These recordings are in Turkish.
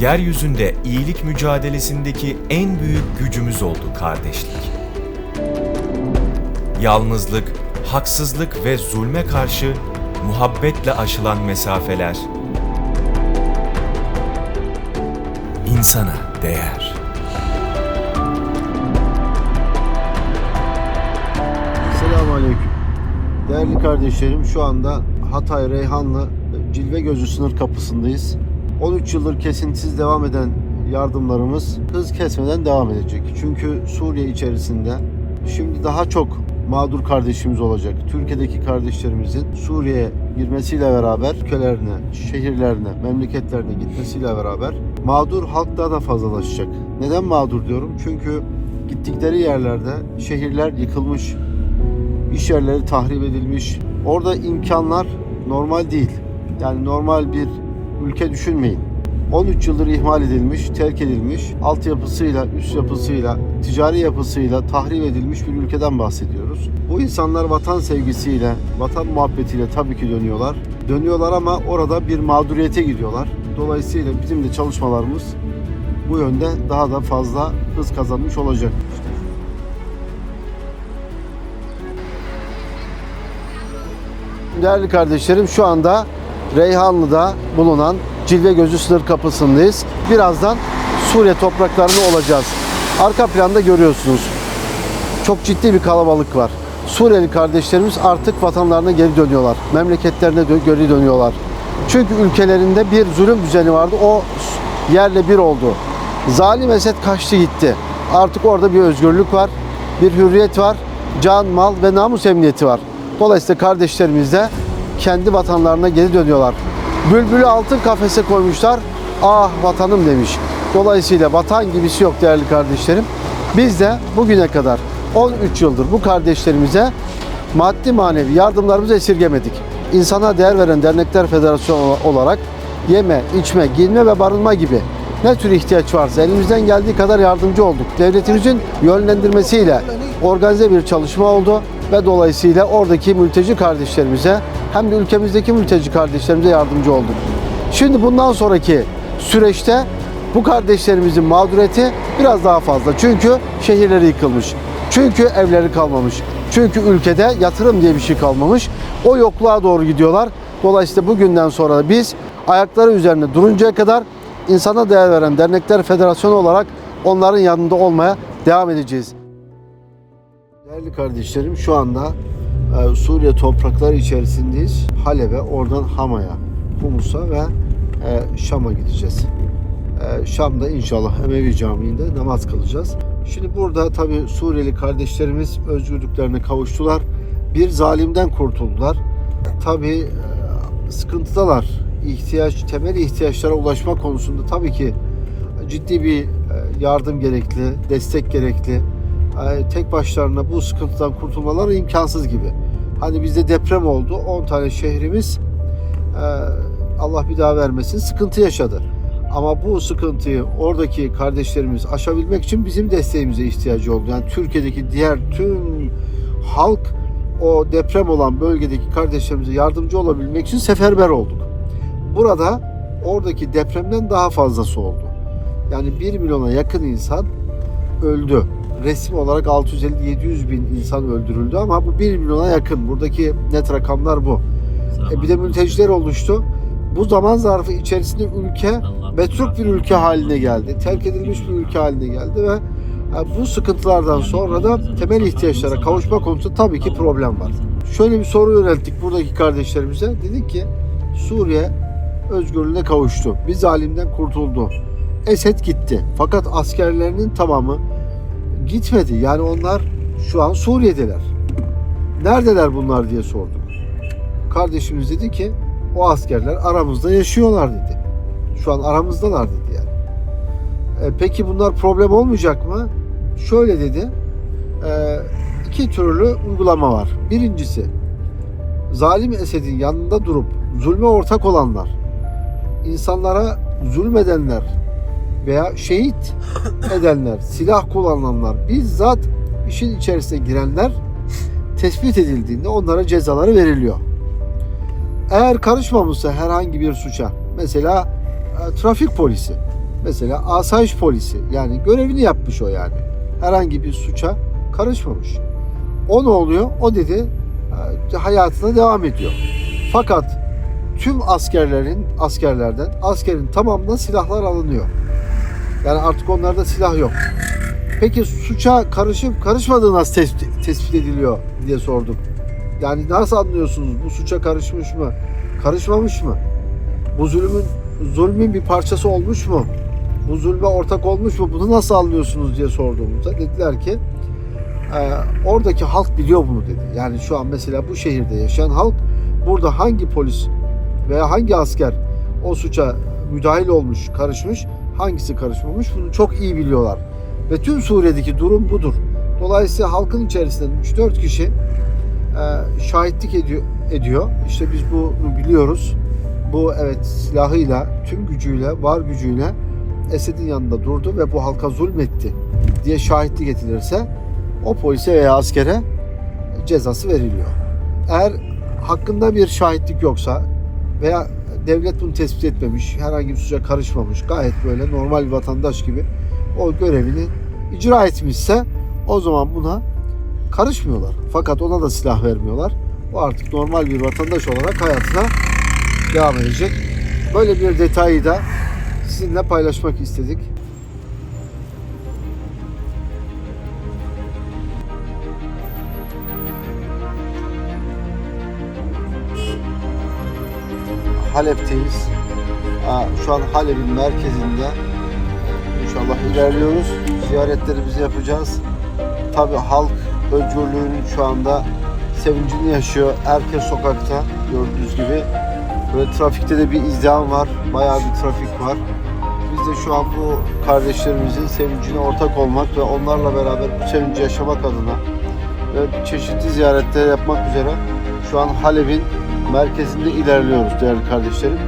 yeryüzünde iyilik mücadelesindeki en büyük gücümüz oldu kardeşlik. Yalnızlık, haksızlık ve zulme karşı muhabbetle aşılan mesafeler insana değer. Selamünaleyküm. Değerli kardeşlerim şu anda Hatay Reyhanlı Cilve Gözü sınır kapısındayız. 13 yıldır kesintisiz devam eden yardımlarımız hız kesmeden devam edecek. Çünkü Suriye içerisinde şimdi daha çok mağdur kardeşimiz olacak. Türkiye'deki kardeşlerimizin Suriye'ye girmesiyle beraber ülkelerine, şehirlerine, memleketlerine gitmesiyle beraber mağdur halk daha da fazlalaşacak. Neden mağdur diyorum? Çünkü gittikleri yerlerde şehirler yıkılmış, iş yerleri tahrip edilmiş. Orada imkanlar normal değil. Yani normal bir ülke düşünmeyin. 13 yıldır ihmal edilmiş, terk edilmiş, altyapısıyla, üst yapısıyla, ticari yapısıyla tahrip edilmiş bir ülkeden bahsediyoruz. Bu insanlar vatan sevgisiyle, vatan muhabbetiyle tabii ki dönüyorlar. Dönüyorlar ama orada bir mağduriyete gidiyorlar. Dolayısıyla bizim de çalışmalarımız bu yönde daha da fazla hız kazanmış olacak. Değerli kardeşlerim şu anda Reyhanlı'da bulunan Cilve Gözü sınır kapısındayız. Birazdan Suriye topraklarında olacağız. Arka planda görüyorsunuz. Çok ciddi bir kalabalık var. Suriyeli kardeşlerimiz artık vatanlarına geri dönüyorlar. Memleketlerine geri dönüyorlar. Çünkü ülkelerinde bir zulüm düzeni vardı. O yerle bir oldu. Zalim Esed kaçtı gitti. Artık orada bir özgürlük var, bir hürriyet var, can, mal ve namus emniyeti var. Dolayısıyla kardeşlerimiz de kendi vatanlarına geri dönüyorlar. Bülbülü altın kafese koymuşlar. Ah vatanım demiş. Dolayısıyla vatan gibisi yok değerli kardeşlerim. Biz de bugüne kadar 13 yıldır bu kardeşlerimize maddi manevi yardımlarımızı esirgemedik. İnsana değer veren dernekler federasyonu olarak yeme, içme, giyinme ve barınma gibi ne tür ihtiyaç varsa elimizden geldiği kadar yardımcı olduk. Devletimizin yönlendirmesiyle organize bir çalışma oldu ve dolayısıyla oradaki mülteci kardeşlerimize hem de ülkemizdeki mülteci kardeşlerimize yardımcı olduk. Şimdi bundan sonraki süreçte bu kardeşlerimizin mağduriyeti biraz daha fazla. Çünkü şehirleri yıkılmış. Çünkü evleri kalmamış. Çünkü ülkede yatırım diye bir şey kalmamış. O yokluğa doğru gidiyorlar. Dolayısıyla bugünden sonra biz ayakları üzerinde duruncaya kadar insana değer veren dernekler federasyonu olarak onların yanında olmaya devam edeceğiz. Değerli kardeşlerim şu anda e, Suriye toprakları içerisindeyiz. Halep'e, oradan Hama'ya, Humus'a ve e, Şam'a gideceğiz. E, Şam'da inşallah Emevi Camii'nde namaz kılacağız. Şimdi burada tabi Suriyeli kardeşlerimiz özgürlüklerine kavuştular. Bir zalimden kurtuldular. Tabi sıkıntıdalar. İhtiyaç, temel ihtiyaçlara ulaşma konusunda tabii ki ciddi bir e, yardım gerekli, destek gerekli. E, Tek başlarına bu sıkıntıdan kurtulmaları imkansız gibi. Hani bizde deprem oldu. 10 tane şehrimiz e, Allah bir daha vermesin sıkıntı yaşadı. Ama bu sıkıntıyı oradaki kardeşlerimiz aşabilmek için bizim desteğimize ihtiyacı oldu. Yani Türkiye'deki diğer tüm halk o deprem olan bölgedeki kardeşlerimize yardımcı olabilmek için seferber olduk. Burada oradaki depremden daha fazlası oldu. Yani 1 milyona yakın insan öldü. Resmi olarak 650-700 bin insan öldürüldü ama bu 1 milyona yakın. Buradaki net rakamlar bu. E bir de mülteciler oluştu. Bu zaman zarfı içerisinde ülke metruk bir ülke haline geldi. Terk edilmiş bir ülke haline geldi ve e, bu sıkıntılardan sonra da temel ihtiyaçlara kavuşma konusunda tabii ki problem var. Şöyle bir soru yönelttik buradaki kardeşlerimize. Dedik ki Suriye özgürlüğüne kavuştu. Bir zalimden kurtuldu. Esed gitti. Fakat askerlerinin tamamı gitmedi. Yani onlar şu an Suriye'deler. Neredeler bunlar diye sorduk. Kardeşimiz dedi ki o askerler aramızda yaşıyorlar dedi. Şu an aramızdalar dedi yani. E, peki bunlar problem olmayacak mı? Şöyle dedi. E, iki türlü uygulama var. Birincisi zalim Esed'in yanında durup zulme ortak olanlar, insanlara zulmedenler veya şehit edenler, silah kullananlar, bizzat işin içerisine girenler tespit edildiğinde onlara cezaları veriliyor. Eğer karışmamışsa herhangi bir suça, mesela e, trafik polisi Mesela asayiş polisi yani görevini yapmış o yani. Herhangi bir suça karışmamış. O ne oluyor? O dedi e, hayatına devam ediyor. Fakat tüm askerlerin askerlerden askerin tamamına silahlar alınıyor. Yani artık onlarda silah yok. Peki suça karışıp karışmadığı nasıl tespit, tespit ediliyor diye sordum. Yani nasıl anlıyorsunuz bu suça karışmış mı? Karışmamış mı? Bu zulümün zulmün bir parçası olmuş mu? Bu zulme ortak olmuş mu? Bunu nasıl anlıyorsunuz diye sorduğumuzda dediler ki "Ee, oradaki halk biliyor bunu dedi. Yani şu an mesela bu şehirde yaşayan halk burada hangi polis veya hangi asker o suça müdahil olmuş, karışmış, hangisi karışmamış bunu çok iyi biliyorlar. Ve tüm Suriye'deki durum budur. Dolayısıyla halkın içerisinden 3-4 kişi e, şahitlik ediyor, ediyor. İşte biz bunu biliyoruz. Bu evet silahıyla, tüm gücüyle, var gücüyle Esed'in yanında durdu ve bu halka zulmetti diye şahitlik edilirse o polise veya askere cezası veriliyor. Eğer hakkında bir şahitlik yoksa veya devlet bunu tespit etmemiş, herhangi bir suça karışmamış, gayet böyle normal bir vatandaş gibi o görevini icra etmişse o zaman buna karışmıyorlar. Fakat ona da silah vermiyorlar. O artık normal bir vatandaş olarak hayatına devam edecek. Böyle bir detayı da sizinle paylaşmak istedik. Halep'teyiz. Şu an Halep'in merkezinde. İnşallah ilerliyoruz. Ziyaretlerimizi yapacağız. Tabi halk özgürlüğünün şu anda sevincini yaşıyor. Herkes sokakta gördüğünüz gibi. Böyle trafikte de bir izdiham var. Bayağı bir trafik var. Biz de şu an bu kardeşlerimizin sevincine ortak olmak ve onlarla beraber bu sevinci yaşamak adına ve çeşitli ziyaretler yapmak üzere şu an Halep'in merkezinde ilerliyoruz değerli kardeşlerim.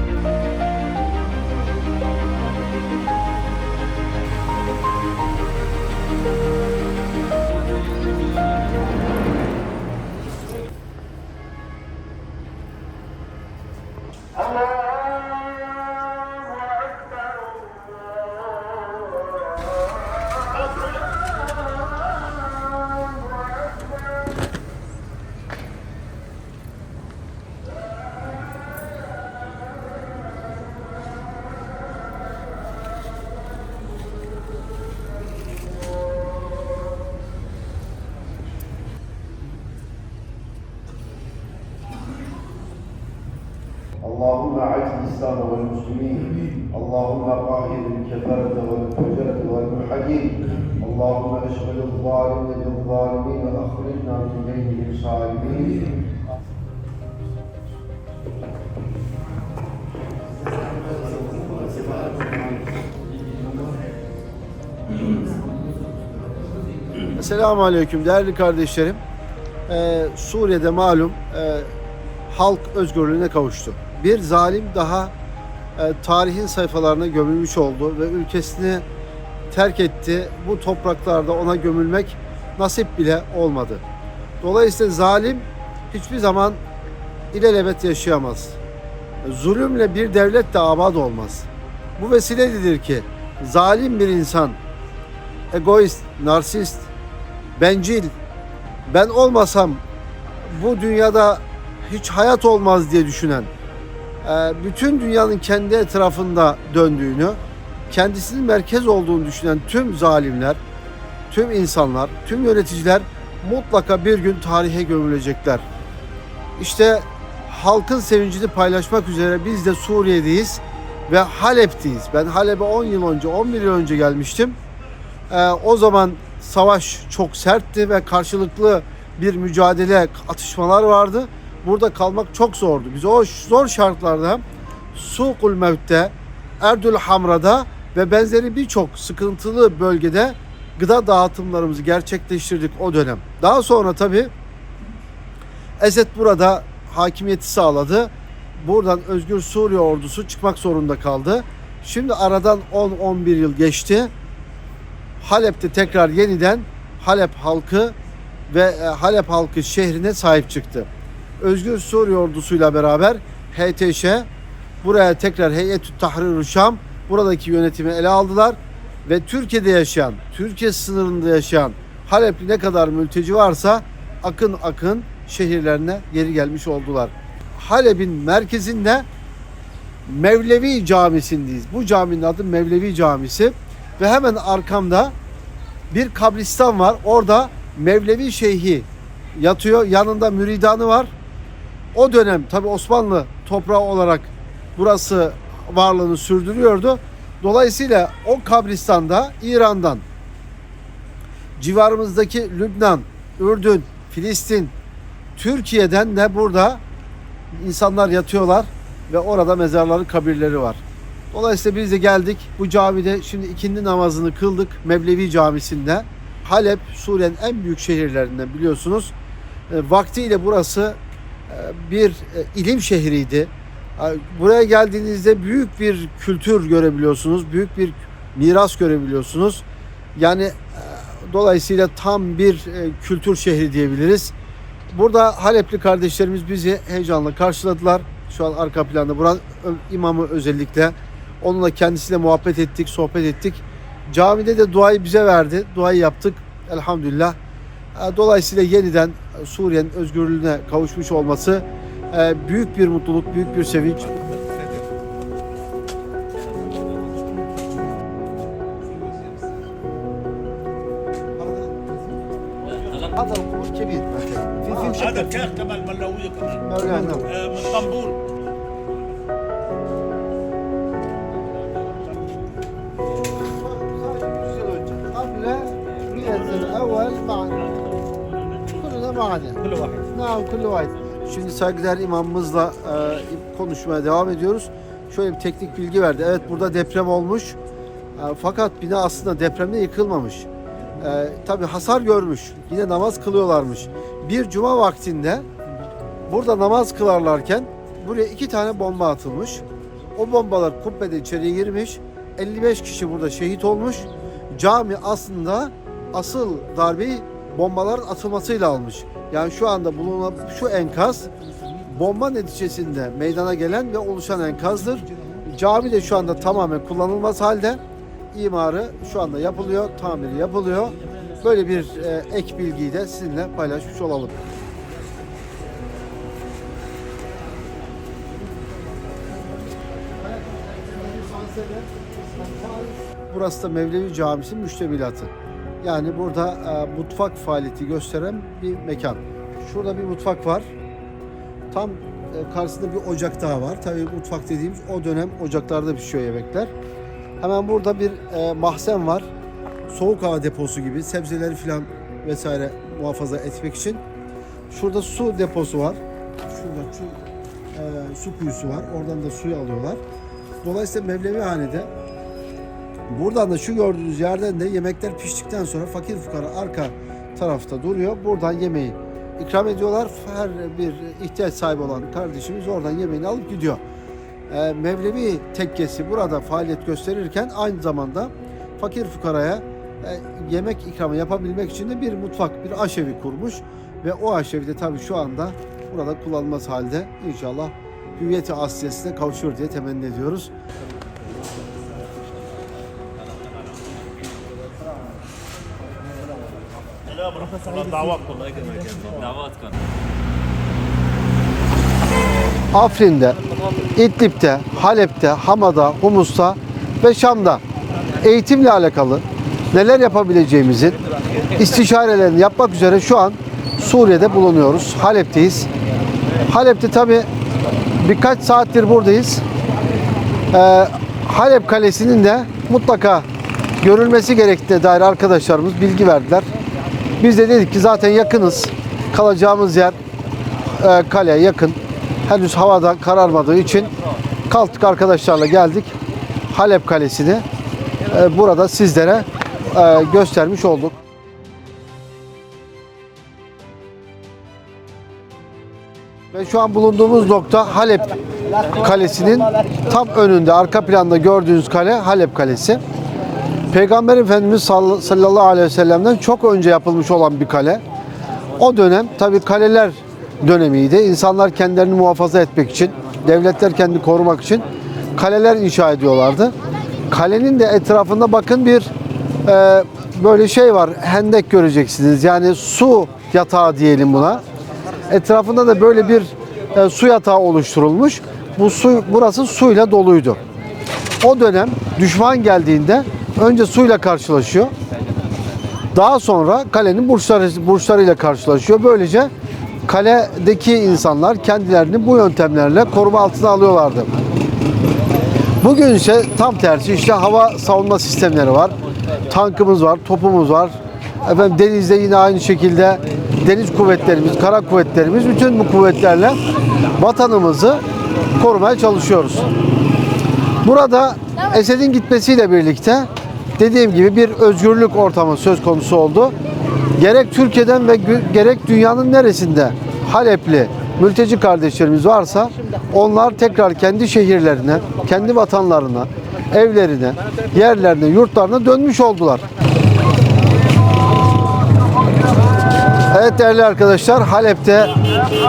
Selamun Aleyküm değerli kardeşlerim. Ee, Suriye'de malum e, halk özgürlüğüne kavuştu. Bir zalim daha e, tarihin sayfalarına gömülmüş oldu ve ülkesini terk etti. Bu topraklarda ona gömülmek nasip bile olmadı. Dolayısıyla zalim hiçbir zaman ilelebet yaşayamaz. Zulümle bir devlet de abad olmaz. Bu vesiledir ki zalim bir insan, egoist, narsist, bencil, ben olmasam bu dünyada hiç hayat olmaz diye düşünen, e, bütün dünyanın kendi etrafında döndüğünü, kendisinin merkez olduğunu düşünen tüm zalimler, tüm insanlar, tüm yöneticiler mutlaka bir gün tarihe gömülecekler. İşte halkın sevincini paylaşmak üzere biz de Suriye'deyiz ve Halep'teyiz. Ben Halep'e 10 yıl önce, 11 yıl önce gelmiştim. Ee, o zaman savaş çok sertti ve karşılıklı bir mücadele, atışmalar vardı. Burada kalmak çok zordu. Biz o zor şartlarda Sukul Mevt'te, Erdül Hamra'da ve benzeri birçok sıkıntılı bölgede gıda dağıtımlarımızı gerçekleştirdik o dönem. Daha sonra tabii Esed burada hakimiyeti sağladı. Buradan Özgür Suriye ordusu çıkmak zorunda kaldı. Şimdi aradan 10-11 yıl geçti. Halep'te tekrar yeniden Halep halkı ve e, Halep halkı şehrine sahip çıktı. Özgür Suriye ordusuyla beraber HTŞ buraya tekrar Heyetü Tahrir Şam buradaki yönetimi ele aldılar ve Türkiye'de yaşayan, Türkiye sınırında yaşayan Halepli ne kadar mülteci varsa akın akın şehirlerine geri gelmiş oldular. Halep'in merkezinde Mevlevi Camisi'ndeyiz. Bu caminin adı Mevlevi Camisi ve hemen arkamda bir kabristan var. Orada Mevlevi Şeyhi yatıyor. Yanında müridanı var. O dönem tabi Osmanlı toprağı olarak burası varlığını sürdürüyordu. Dolayısıyla o kabristanda İran'dan civarımızdaki Lübnan, Ürdün, Filistin, Türkiye'den de burada insanlar yatıyorlar ve orada mezarları, kabirleri var. Dolayısıyla biz de geldik bu camide şimdi ikindi namazını kıldık Mevlevi Camisi'nde. Halep Suriye'nin en büyük şehirlerinden biliyorsunuz. E, vaktiyle burası e, bir e, ilim şehriydi. Buraya geldiğinizde büyük bir kültür görebiliyorsunuz, büyük bir miras görebiliyorsunuz. Yani e, dolayısıyla tam bir e, kültür şehri diyebiliriz. Burada Halepli kardeşlerimiz bizi heyecanla karşıladılar. Şu an arka planda buranın ö- imamı özellikle. Onunla kendisiyle muhabbet ettik, sohbet ettik. Camide de duayı bize verdi. Duayı yaptık. Elhamdülillah. E, Dolayısıyla yeniden Suriye'nin özgürlüğüne kavuşmuş olması büyük bir mutluluk, büyük bir sevinç. Saygıdeğer imamımızla e, konuşmaya devam ediyoruz. Şöyle bir teknik bilgi verdi. Evet burada deprem olmuş. E, fakat bina aslında depremde yıkılmamış. E, Tabi hasar görmüş. Yine namaz kılıyorlarmış. Bir cuma vaktinde burada namaz kılarlarken buraya iki tane bomba atılmış. O bombalar kubbede içeri girmiş. 55 kişi burada şehit olmuş. Cami aslında asıl darbeyi bombaların atılmasıyla almış. Yani şu anda bulunan şu enkaz bomba neticesinde meydana gelen ve oluşan enkazdır. Cami de şu anda tamamen kullanılmaz halde. İmarı şu anda yapılıyor, tamiri yapılıyor. Böyle bir e, ek bilgiyi de sizinle paylaşmış olalım. Burası da Mevlevi Camisi müştemilatı. Yani burada e, mutfak faaliyeti gösteren bir mekan. Şurada bir mutfak var. Tam e, karşısında bir ocak daha var. Tabii mutfak dediğimiz o dönem ocaklarda pişiyor yemekler. Hemen burada bir e, mahzen var. Soğuk hava deposu gibi sebzeleri filan vesaire muhafaza etmek için. Şurada su deposu var. Şurada su, e, su kuyusu var. Oradan da suyu alıyorlar. Dolayısıyla Mevlevihane'de Buradan da şu gördüğünüz yerden de yemekler piştikten sonra fakir fukara arka tarafta duruyor. Buradan yemeği ikram ediyorlar. Her bir ihtiyaç sahibi olan kardeşimiz oradan yemeğini alıp gidiyor. Ee, Mevlevi tekkesi burada faaliyet gösterirken aynı zamanda fakir fukaraya e, yemek ikramı yapabilmek için de bir mutfak, bir aşevi kurmuş. Ve o aşevi de tabii şu anda burada kullanılmaz halde. İnşallah hüviyeti asliyesine kavuşur diye temenni ediyoruz. دعواتكم دعواتكم Afrin'de, İdlib'de, Halep'te, Hama'da, Humus'ta ve Şam'da eğitimle alakalı neler yapabileceğimizin istişarelerini yapmak üzere şu an Suriye'de bulunuyoruz. Halep'teyiz. Halep'te tabi birkaç saattir buradayız. Ee, Halep Kalesi'nin de mutlaka görülmesi gerektiğine dair arkadaşlarımız bilgi verdiler. Biz de dedik ki zaten yakınız. Kalacağımız yer e, kaleye yakın. Henüz havada kararmadığı için kalktık arkadaşlarla geldik. Halep Kalesi'ni e, burada sizlere e, göstermiş olduk. Ve şu an bulunduğumuz nokta Halep Kalesi'nin tam önünde, arka planda gördüğünüz kale Halep Kalesi. Peygamber Efendimiz sall- sallallahu aleyhi ve sellem'den çok önce yapılmış olan bir kale. O dönem tabi kaleler dönemiydi. İnsanlar kendilerini muhafaza etmek için, devletler kendini korumak için kaleler inşa ediyorlardı. Kalenin de etrafında bakın bir e, böyle şey var. Hendek göreceksiniz. Yani su yatağı diyelim buna. Etrafında da böyle bir e, su yatağı oluşturulmuş. Bu su burası suyla doluydu. O dönem düşman geldiğinde önce suyla karşılaşıyor. Daha sonra kalenin burçları, burçlarıyla karşılaşıyor. Böylece kaledeki insanlar kendilerini bu yöntemlerle koruma altına alıyorlardı. Bugün ise tam tersi işte hava savunma sistemleri var. Tankımız var, topumuz var. Efendim denizde yine aynı şekilde deniz kuvvetlerimiz, kara kuvvetlerimiz bütün bu kuvvetlerle vatanımızı korumaya çalışıyoruz. Burada Esed'in gitmesiyle birlikte dediğim gibi bir özgürlük ortamı söz konusu oldu. Gerek Türkiye'den ve gerek dünyanın neresinde Halepli mülteci kardeşlerimiz varsa onlar tekrar kendi şehirlerine, kendi vatanlarına, evlerine, yerlerine, yurtlarına dönmüş oldular. Evet değerli arkadaşlar Halep'te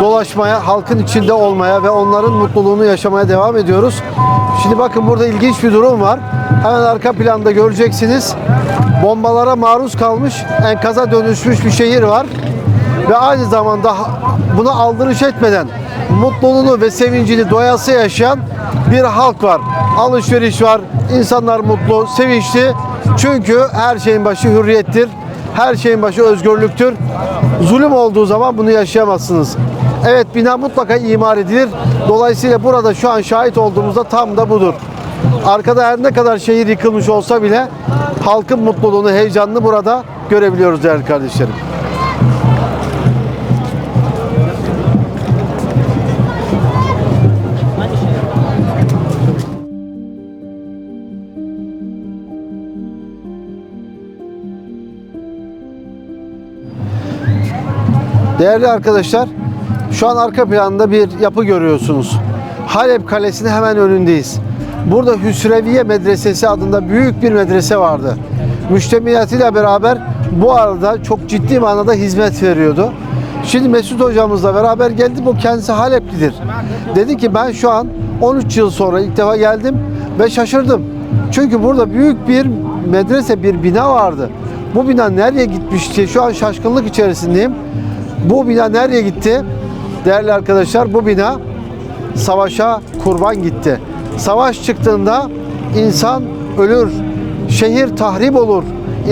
dolaşmaya, halkın içinde olmaya ve onların mutluluğunu yaşamaya devam ediyoruz. Şimdi bakın burada ilginç bir durum var. Hemen arka planda göreceksiniz. Bombalara maruz kalmış, enkaza dönüşmüş bir şehir var. Ve aynı zamanda buna aldırış etmeden mutluluğunu ve sevincini doyası yaşayan bir halk var. Alışveriş var, insanlar mutlu, sevinçli. Çünkü her şeyin başı hürriyettir. Her şeyin başı özgürlüktür. Zulüm olduğu zaman bunu yaşayamazsınız. Evet bina mutlaka imar edilir. Dolayısıyla burada şu an şahit olduğumuzda tam da budur. Arkada her ne kadar şehir yıkılmış olsa bile halkın mutluluğunu, heyecanını burada görebiliyoruz değerli kardeşlerim. Değerli arkadaşlar, şu an arka planda bir yapı görüyorsunuz. Halep Kalesi'nin hemen önündeyiz. Burada Hüsreviye Medresesi adında büyük bir medrese vardı. Müştemiyatıyla beraber bu arada çok ciddi manada hizmet veriyordu. Şimdi Mesut hocamızla beraber geldi. Bu kendisi Haleplidir. Dedi ki ben şu an 13 yıl sonra ilk defa geldim ve şaşırdım. Çünkü burada büyük bir medrese, bir bina vardı. Bu bina nereye gitmişti? Şu an şaşkınlık içerisindeyim. Bu bina nereye gitti? Değerli arkadaşlar bu bina savaşa kurban gitti. Savaş çıktığında insan ölür, şehir tahrip olur.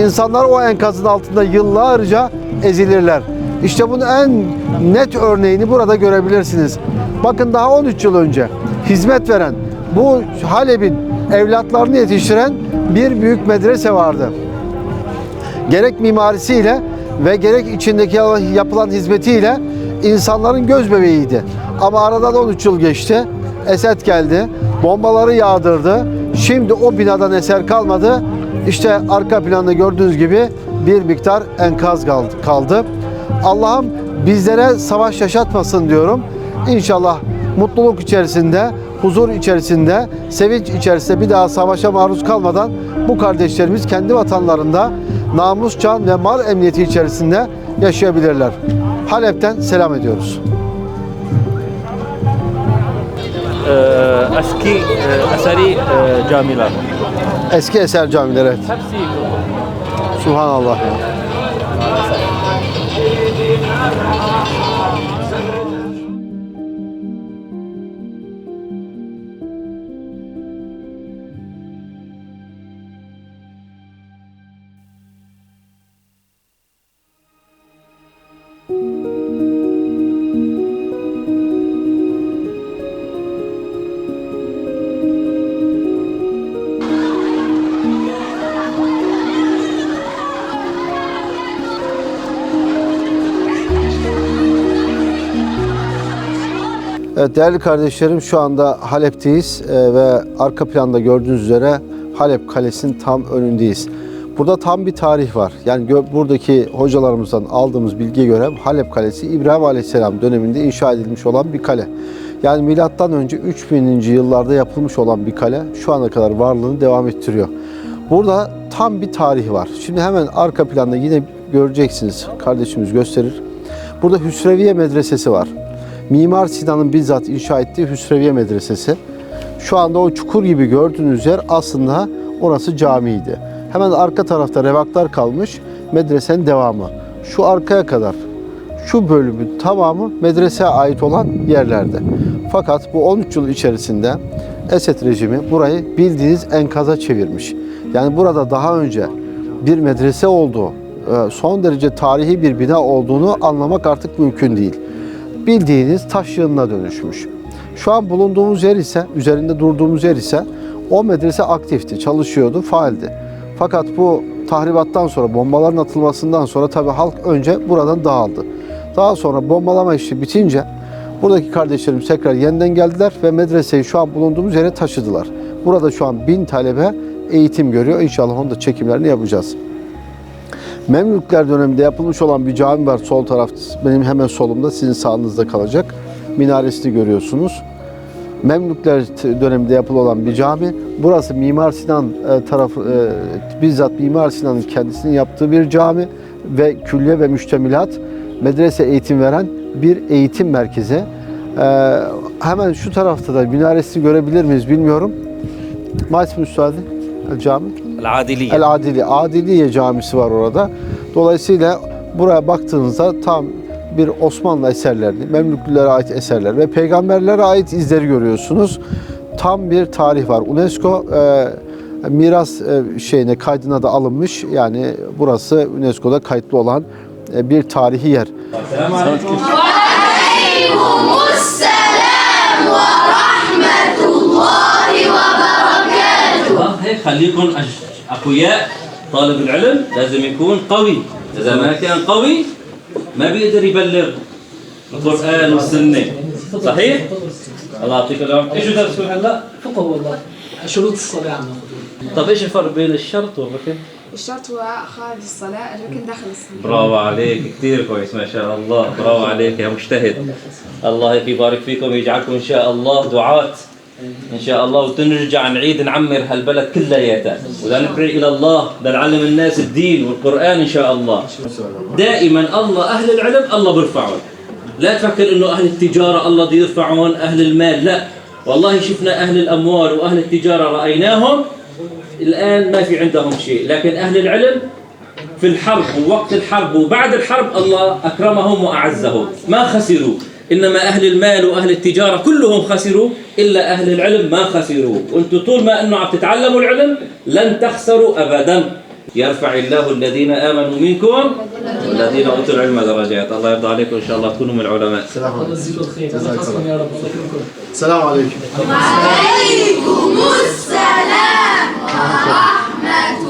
İnsanlar o enkazın altında yıllarca ezilirler. İşte bunun en net örneğini burada görebilirsiniz. Bakın daha 13 yıl önce hizmet veren, bu Halep'in evlatlarını yetiştiren bir büyük medrese vardı gerek mimarisiyle ve gerek içindeki yapılan hizmetiyle insanların göz bebeğiydi. Ama aradan 13 yıl geçti. Esed geldi. Bombaları yağdırdı. Şimdi o binadan eser kalmadı. İşte arka planda gördüğünüz gibi bir miktar enkaz kaldı. Allah'ım bizlere savaş yaşatmasın diyorum. İnşallah mutluluk içerisinde, huzur içerisinde, sevinç içerisinde bir daha savaşa maruz kalmadan bu kardeşlerimiz kendi vatanlarında namus, can ve mal emniyeti içerisinde yaşayabilirler. Halep'ten selam ediyoruz. Eski e, eseri e, camiler. Eski eser camileri. Evet. Hepsi Subhanallah. ya. Evet değerli kardeşlerim şu anda Halep'teyiz e, ve arka planda gördüğünüz üzere Halep Kalesi'nin tam önündeyiz. Burada tam bir tarih var. Yani buradaki hocalarımızdan aldığımız bilgiye göre Halep Kalesi İbrahim Aleyhisselam döneminde inşa edilmiş olan bir kale. Yani milattan önce 3000. yıllarda yapılmış olan bir kale şu ana kadar varlığını devam ettiriyor. Burada tam bir tarih var. Şimdi hemen arka planda yine göreceksiniz. Kardeşimiz gösterir. Burada Hüsreviye Medresesi var. Mimar Sinan'ın bizzat inşa ettiği Hüsreviye Medresesi. Şu anda o çukur gibi gördüğünüz yer aslında orası camiydi. Hemen arka tarafta revaklar kalmış. Medresenin devamı. Şu arkaya kadar şu bölümün tamamı medreseye ait olan yerlerde. Fakat bu 13 yıl içerisinde Esed rejimi burayı bildiğiniz enkaza çevirmiş. Yani burada daha önce bir medrese olduğu, e, son derece tarihi bir bina olduğunu anlamak artık mümkün değil. Bildiğiniz taş yığınına dönüşmüş. Şu an bulunduğumuz yer ise, üzerinde durduğumuz yer ise o medrese aktifti, çalışıyordu, faaldi. Fakat bu tahribattan sonra, bombaların atılmasından sonra tabii halk önce buradan dağıldı. Daha sonra bombalama işi bitince buradaki kardeşlerimiz tekrar yeniden geldiler ve medreseyi şu an bulunduğumuz yere taşıdılar. Burada şu an bin talebe eğitim görüyor. İnşallah onun da çekimlerini yapacağız. Memlükler döneminde yapılmış olan bir cami var sol tarafta. Benim hemen solumda sizin sağınızda kalacak. Minaresini görüyorsunuz. Memlükler döneminde yapılı olan bir cami. Burası Mimar Sinan e, tarafı e, bizzat Mimar Sinan'ın kendisinin yaptığı bir cami ve külliye ve müştemilat medrese eğitim veren bir eğitim merkezi. E, hemen şu tarafta da minaresini görebilir miyiz bilmiyorum. Ma ismi üstadı? El Cami. العادلية El Adili, Adiliye Camisi var orada. Dolayısıyla buraya baktığınızda tam bir Osmanlı eserlerini, Memlüklülere ait eserler ve peygamberlere ait izleri görüyorsunuz. Tam bir tarih var. UNESCO e, miras e, şeyine kaydına da alınmış. Yani burası UNESCO'da kayıtlı olan e, bir tarihi yer. الله هيك خليكم اقوياء طالب العلم لازم يكون قوي اذا ما كان قوي ما بيقدر يبلغ القران والسنة صحيح الله يعطيك العافيه إيش درسكم هلا فقه والله شروط الصلاة عم طب إيش الفرق بين الشرط والركن الشرط هو خارج الصلاة الركن داخل الصلاة. برافو عليك كثير كويس ما شاء الله. برافو عليك يا مجتهد. الله يبارك فيكم ويجعلكم إن شاء الله دعاة. إن شاء الله وتنرجع نعيد نعمر هالبلد كلياتها ولندعي إلى الله لنعلم الناس الدين والقرآن إن شاء الله. دائما الله أهل العلم الله بيرفعهم لا تفكر إنه أهل التجارة الله بده يرفعهم أهل المال لا. والله شفنا أهل الأموال وأهل التجارة رأيناهم الآن ما في عندهم شيء. لكن أهل العلم في الحرب ووقت الحرب وبعد الحرب الله أكرمهم وأعزهم. ما خسروا. إنما أهل المال وأهل التجارة كلهم خسروا إلا أهل العلم ما خسروا. وأنتم طول ما أنه عم تتعلموا العلم لن تخسروا أبدا. يرفع الله الذين آمنوا منكم والذين أوتوا العلم درجات. الله يرضى عليكم إن شاء الله. تكونوا من العلماء. الله يجزيكم الخير الله. يحفظكم يا رب.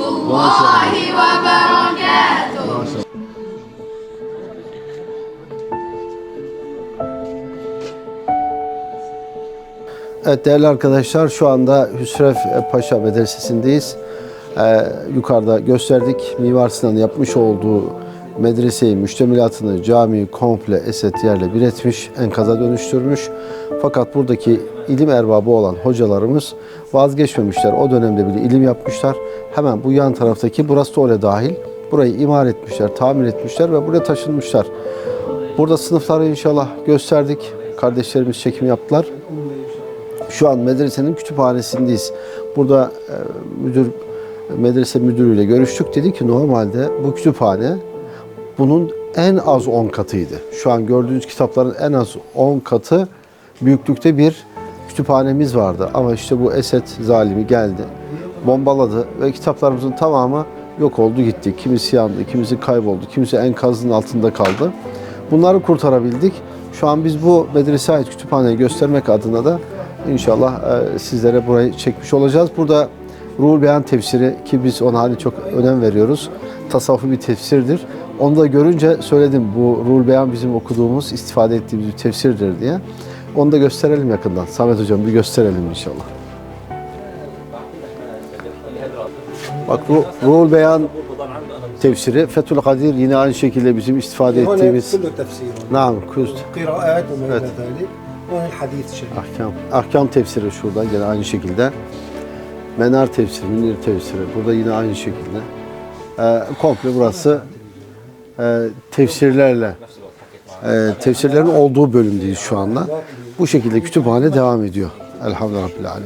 الله. Evet değerli arkadaşlar şu anda Hüsrev Paşa Medresesi'ndeyiz. Ee, yukarıda gösterdik. Mimar Sinan'ın yapmış olduğu medreseyi, müştemilatını, camiyi komple eset yerle bir etmiş, enkaza dönüştürmüş. Fakat buradaki ilim erbabı olan hocalarımız vazgeçmemişler. O dönemde bile ilim yapmışlar. Hemen bu yan taraftaki burası da öyle dahil. Burayı imar etmişler, tamir etmişler ve buraya taşınmışlar. Burada sınıfları inşallah gösterdik. Kardeşlerimiz çekim yaptılar. Şu an medresenin kütüphanesindeyiz. Burada e, müdür medrese müdürüyle görüştük. Dedi ki normalde bu kütüphane bunun en az 10 katıydı. Şu an gördüğünüz kitapların en az 10 katı büyüklükte bir kütüphanemiz vardı. Ama işte bu Esed zalimi geldi, bombaladı ve kitaplarımızın tamamı yok oldu gitti. Kimisi yandı, kimisi kayboldu, kimisi enkazın altında kaldı. Bunları kurtarabildik. Şu an biz bu medrese ait kütüphaneyi göstermek adına da İnşallah e, sizlere burayı çekmiş olacağız. Burada Ruhul Beyan tefsiri ki biz ona hani çok önem veriyoruz. Tasavvufi bir tefsirdir. Onu da görünce söyledim bu Ruhul Beyan bizim okuduğumuz, istifade ettiğimiz bir tefsirdir diye. Onu da gösterelim yakından. Samet Hocam bir gösterelim inşallah. Bak bu Ruhul Beyan tefsiri. Fethül Kadir yine aynı şekilde bizim istifade ettiğimiz. Nam, küst. Evet el hadis şerif. Ahkam. Ahkam tefsiri şurada gene aynı şekilde. Menar tefsiri, Münir tefsiri. Burada yine aynı şekilde. Ee, komple burası e, tefsirlerle e, tefsirlerin olduğu bölümdeyiz şu anda. Bu şekilde kütüphane devam ediyor. Elhamdülillah.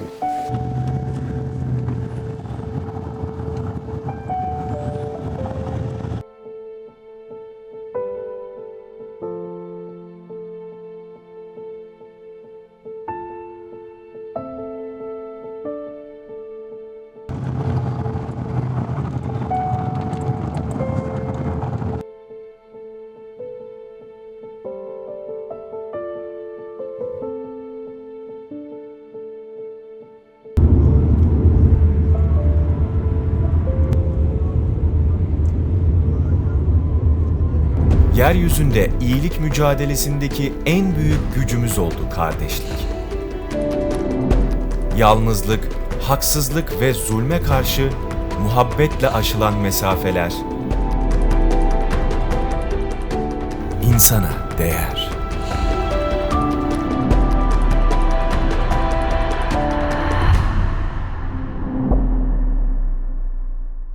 Yeryüzünde iyilik mücadelesindeki en büyük gücümüz oldu kardeşlik. Yalnızlık, haksızlık ve zulme karşı muhabbetle aşılan mesafeler insana değer.